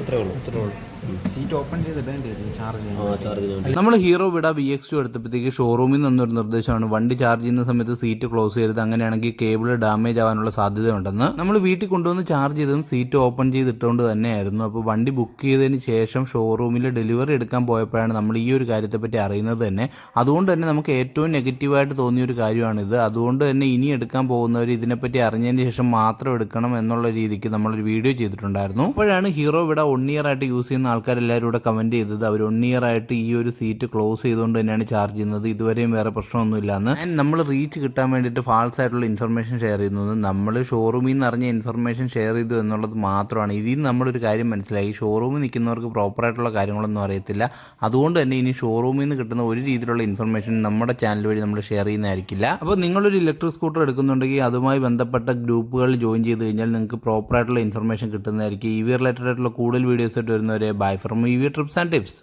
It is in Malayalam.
അത്രേ ഉള്ളൂ. അത്രേ ഉള്ളൂ. സീറ്റ് ഓപ്പൺ ചാർജ് നമ്മൾ Hero Vida V X two എടുത്തപ്പോഴത്തേക്ക് ഷോറൂമിൽ നിന്നൊരു നിർദ്ദേശമാണ്. വണ്ടി ചാർജ് ചെയ്യുന്ന സമയത്ത് സീറ്റ് ക്ലോസ് ചെയ്യരുത്. അങ്ങനെയാണെങ്കിൽ കേബിൾ ഡാമേജ് ആവാനുള്ള സാധ്യത ഉണ്ടെന്ന് നമ്മൾ വീട്ടിൽ കൊണ്ടുവന്ന് ചാർജ് ചെയ്തതും സീറ്റ് ഓപ്പൺ ചെയ്തിട്ടുകൊണ്ട് തന്നെയായിരുന്നു. അപ്പോൾ വണ്ടി ബുക്ക് ചെയ്തതിന് ശേഷം ഷോറൂമിൽ ഡെലിവറി എടുക്കാൻ പോയപ്പോഴാണ് നമ്മൾ ഈ ഒരു കാര്യത്തെപ്പറ്റി അറിയുന്നത് തന്നെ. അതുകൊണ്ട് തന്നെ നമുക്ക് ഏറ്റവും നെഗറ്റീവായിട്ട് തോന്നിയ ഒരു കാര്യമാണിത്. അതുകൊണ്ട് തന്നെ ഇനി എടുക്കാൻ പോകുന്നവർ ഇതിനെപ്പറ്റി അറിഞ്ഞതിന് ശേഷം മാത്രം എടുക്കണം എന്നുള്ള രീതിക്ക് നമ്മളൊരു വീഡിയോ ചെയ്തിട്ടുണ്ടായിരുന്നു. അപ്പോഴാണ് ഹീറോ വിട വൺ ഇയർ ആയിട്ട് യൂസ് ചെയ്യുന്ന ആൾക്കാരെല്ലാവരും ഇവിടെ കമന്റ് ചെയ്തത് അവർ വൺ ഇയർ ആയിട്ട് ഈ ഒരു സീറ്റ് ക്ലോസ് ചെയ്തുകൊണ്ട് തന്നെയാണ് ചാർജ് ചെയ്യുന്നത്. ഇതുവരെയും വേറെ പ്രശ്നമൊന്നുമില്ല. എന്ന് ആൻഡ് നമ്മൾ റീച്ച് കിട്ടാൻ വേണ്ടിയിട്ട് ഫാൾസ് ആയിട്ടുള്ള ഇൻഫർമേഷൻ ഷെയർ ചെയ്യുന്നത് നമ്മൾ ഷോറൂമിൽ നിന്ന് അറിഞ്ഞ ഇൻഫർമേഷൻ ഷെയർ ചെയ്തു എന്നുള്ളത് മാത്രമാണ്. ഇതിൽ നിന്ന് നമ്മളൊരു കാര്യം മനസ്സിലായി. ഷോറൂമിൽ നിൽക്കുന്നവർക്ക് പ്രോപ്പറായിട്ടുള്ള കാര്യങ്ങളൊന്നും അറിയത്തില്ല. അതുകൊണ്ട് തന്നെ ഇനി ഷോറൂമിൽ നിന്ന് കിട്ടുന്ന ഒരു രീതിയിലുള്ള ഇൻഫർമേഷൻ നമ്മുടെ ചാനൽ വഴി നമ്മൾ ഷെയർ ചെയ്യുന്നതായിരിക്കില്ല. അപ്പോൾ നിങ്ങളൊരു ഇലക്ട്രിക് സ്കൂട്ടർ എടുക്കുന്നുണ്ടെങ്കിൽ അതുമായി ബന്ധപ്പെട്ട ഗ്രൂപ്പുകളിൽ ജോയിൻ ചെയ്ത് കഴിഞ്ഞാൽ നിങ്ങൾക്ക് പ്രോപ്പറായിട്ടുള്ള ഇൻഫർമേഷൻ കിട്ടുന്നതായിരിക്കും. വി റിലേറ്റഡ് ആയിട്ടുള്ള കൂടുതൽ വീഡിയോസ് ആയിട്ട് വരുന്നവരെ bye from E V trips and tips